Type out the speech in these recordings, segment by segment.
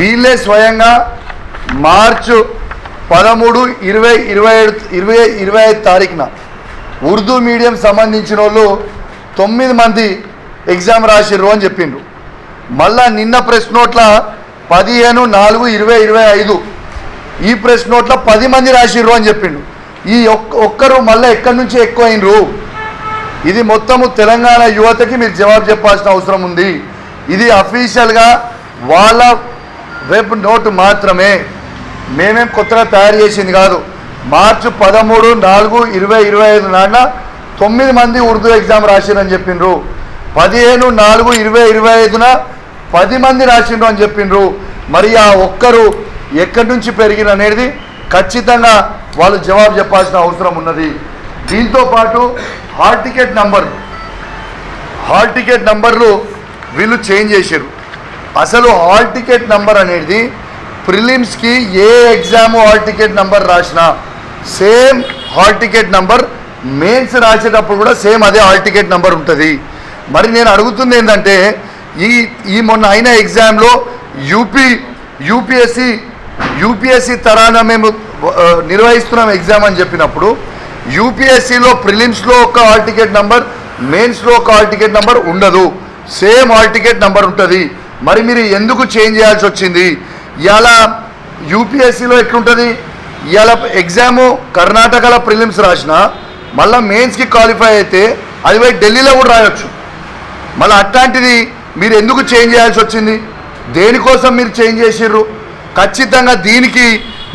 వీళ్ళే స్వయంగా మార్చు పదమూడు ఇరవై ఇరవై ఏడు ఇరవై ఇరవై ఐదు తారీఖున ఉర్దూ మీడియం సంబంధించిన వాళ్ళు తొమ్మిది మంది ఎగ్జామ్ రాసిర్రు అని చెప్పిండ్రు. మళ్ళా నిన్న ప్రెస్ నోట్ల పదిహేను నాలుగు ఇరవై ఇరవై ఐదు. ఈ ప్రెస్ నోట్ల పది మంది రాసిర్రు అని చెప్పిండు ఈ ఒక్క ఒక్కరు మళ్ళీ ఎక్కడి నుంచి ఎక్కువ అయినరు ఇది మొత్తము తెలంగాణ యువతకి మీరు జవాబు చెప్పాల్సిన అవసరం ఉంది. ఇది అఫీషియల్గా వాళ్ళ రేపు నోటు మాత్రమే. మేమేం కొత్తగా తయారు చేసింది కాదు. మార్చి పదమూడు నాలుగు ఇరవై ఇరవై ఐదు నాన్న తొమ్మిది మంది ఉర్దూ ఎగ్జామ్ రాసిరని చెప్పిండ్రు. పదిహేను నాలుగు ఇరవై ఇరవై ఐదున పది మంది రాసిండ్రు అని చెప్పిండ్రు. మరి ఆ ఒక్కరు ఎక్కడి నుంచి పెరిగిన అనేది ఖచ్చితంగా వాళ్ళు జవాబు చెప్పాల్సిన అవసరం ఉన్నది. దీంతో పాటు hall ticket number. Hall ticket నంబర్లు వీళ్ళు చేంజ్ చేశారు అసలు హాల్ టికెట్ నెంబర్ అనేది ప్రిలిమ్స్కి ఏ ఎగ్జామ్ హాల్ టికెట్ నెంబర్ రాసినా same hall ticket number mains రాసేటప్పుడు కూడా సేమ్ అదే హాల్ టికెట్ నెంబర్ ఉంటుంది. మరి నేను అడుగుతుంది ఏంటంటే ఈ ఈ మొన్న అయిన ఎగ్జామ్లో యూపీ యూపీఎస్సి యూపీఎస్సి తరాన మేము నిర్వహిస్తున్నాం ఎగ్జామ్ అని చెప్పినప్పుడు యూపీఎస్సిలో ప్రిలిమ్స్లో ఒక హాల్ టికెట్ నెంబర్ మెయిన్స్లో ఒక హాల్ టికెట్ నెంబర్ ఉండదు. సేమ్ హాల్ టికెట్ నెంబర్ ఉంటుంది. మరి మీరు ఎందుకు చేంజ్ చేయాల్సి వచ్చింది? ఇలా యూపీఎస్సిలో ఎట్లుంటుంది? ఇవాళ ఎగ్జాము కర్ణాటకలో ప్రిలిమ్స్ రాసిన మళ్ళీ మెయిన్స్కి క్వాలిఫై అయితే అది పోయి ఢిల్లీలో కూడా రాయొచ్చు. మళ్ళీ అట్లాంటిది మీరు ఎందుకు చేంజ్ చేయాల్సి వచ్చింది? దేనికోసం మీరు చేంజ్ చేసిర్రు? ఖచ్చితంగా దీనికి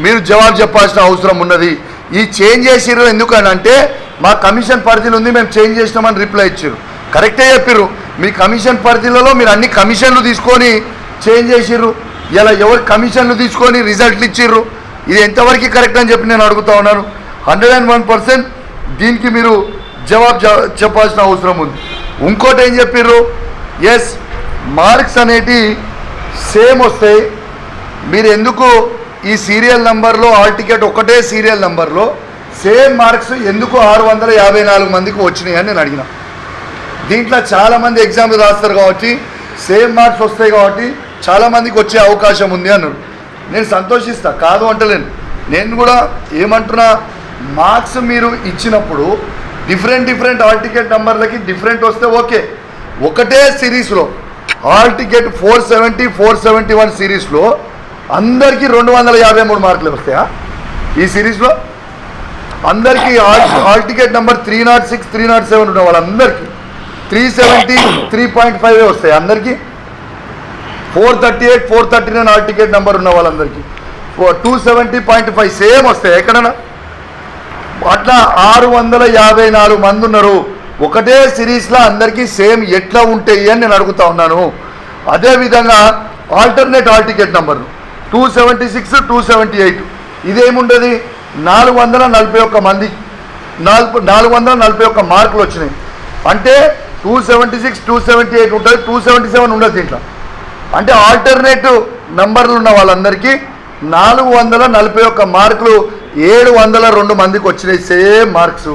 మీరు జవాబు చెప్పాల్సిన అవసరం ఉన్నది. ఈ చేంజ్ చేసిర్రు ఎందుకని అంటే మా కమిషన్ పరిధిలో ఉంది మేము చేంజ్ చేసినామని రిప్లై ఇచ్చారు కరెక్టే చెప్పిర్రు. మీ కమిషన్ పరిధిలలో మీరు అన్ని కమిషన్లు తీసుకొని చేంజ్ చేసిర్రు. ఇలా ఎవరు కమిషన్లు తీసుకొని రిజల్ట్లు ఇచ్చిర్రు. ఇది ఎంతవరకు కరెక్ట్ అని చెప్పి నేను అడుగుతా ఉన్నాను. హండ్రెడ్ అండ్ వన్ పర్సెంట్ దీనికి మీరు జవాబు చెప్పాల్సిన అవసరం ఉంది. ఇంకోటి ఏం చెప్పిర్రు? ఎస్ మార్క్స్ అనేటి సేమ్ వస్తాయి మీరు ఎందుకు ఈ సీరియల్ నంబర్లో ఆల్ టికెట్ ఒకటే సీరియల్ నంబర్లో సేమ్ మార్క్స్ ఎందుకు ఆరు వందల యాభై నాలుగు మందికి వచ్చినాయి అని నేను అడిగినా. దీంట్లో చాలామంది ఎగ్జామ్స్ రాస్తారు కాబట్టి సేమ్ మార్క్స్ వస్తాయి కాబట్టి చాలామందికి వచ్చే అవకాశం ఉంది అన్నాడు నేను సంతోషిస్తా కాదు అంటలేను. నేను కూడా ఏమంటున్నా మార్క్స్ మీరు ఇచ్చినప్పుడు డిఫరెంట్ డిఫరెంట్ హాల్ టికెట్ నెంబర్లకి డిఫరెంట్ వస్తే ఓకే. ఒకటే సిరీస్లో hall ticket four seventy four seventy one సిరీస్లో అందరికీ రెండు వందల యాభై మూడు మార్కులు వస్తాయా? ఈ సిరీస్లో అందరికీ hall hall ticket number three nought six three nought seven ఉన్న వాళ్ళందరికీ. Three seventy three point five వస్తాయి అందరికీ. Four thirty eight four thirty nine hall ticket number ఉన్న వాళ్ళందరికీ. Two seventy point five same వస్తాయి ఎక్కడన్నా? అట్లా ఆరు వందల యాభై నాలుగు మంది ఉన్నారు. ఒకటే సిరీస్లో అందరికీ సేమ్ ఎట్లా ఉంటాయి అని నేను అడుగుతా ఉన్నాను. అదేవిధంగా alternate hall ticket number two seventy six two seventy eight. ఇదేముండదు? నాలుగు వందల నలభై ఒక్క మంది నాలుగు నాలుగు వందల నలభై ఒక్క మార్కులు వచ్చినాయి. అంటే two seventy six two seventy eight ఉంటుంది. టూ సెవెంటీ సెవెన్ ఉండదు దీంట్లో. అంటే ఆల్టర్నేటివ్ నంబర్లు ఉన్న వాళ్ళందరికీ నాలుగు వందల నలభై ఒక్క మార్కులు ఏడు వందల రెండు మందికి వచ్చినాయి. Same marks.